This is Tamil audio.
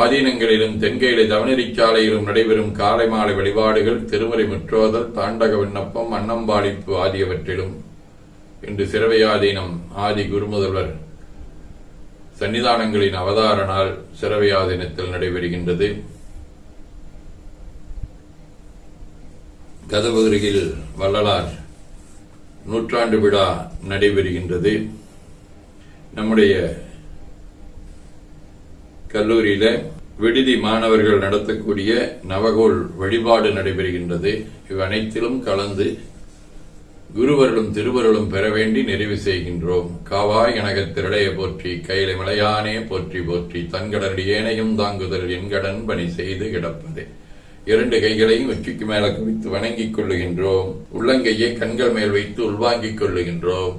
ஆதீனங்களிலும் தென்கையிலே தவநெறிச்சாலையிலும் நடைபெறும் காலை மாலை வழிபாடுகள் திருமறை முற்றோதல் தாண்டக விண்ணப்பம் அன்னம்பாளிப்பு ஆகியவற்றிலும். இன்று சிறவையாதீனம் ஆதி குருமுதல்வர் சன்னிதானங்களின் அவதார நாள் சிறவையாதீனத்தில் நடைபெறுகின்றது. கதவருகில் வள்ளலார் நூற்றாண்டு விழா நடைபெறுகின்றது. நம்முடைய கல்லூரியில விடுதி மாணவர்கள் நடத்தக்கூடிய நவகோள் வழிபாடு நடைபெறுகின்றது. இவ்வனைத்திலும் கலந்து குருவருளும் திருவருளும் பெற வேண்டி நிறைவு செய்கின்றோம். காவாய் எனகத் திரளைய போற்றி கையில மலையானே போற்றி போற்றி தன்கடல் ஏனையும் தாங்குதல் என்கடன் பணி செய்து கிடப்பதே. இரண்டு கைகளையும் உச்சிக்கு மேல குவித்து வணங்கிக் கொள்ளுகின்றோம். உள்ளங்கையை கண்கள் மேல் வைத்து உள்வாங்கிக் கொள்ளுகின்றோம்.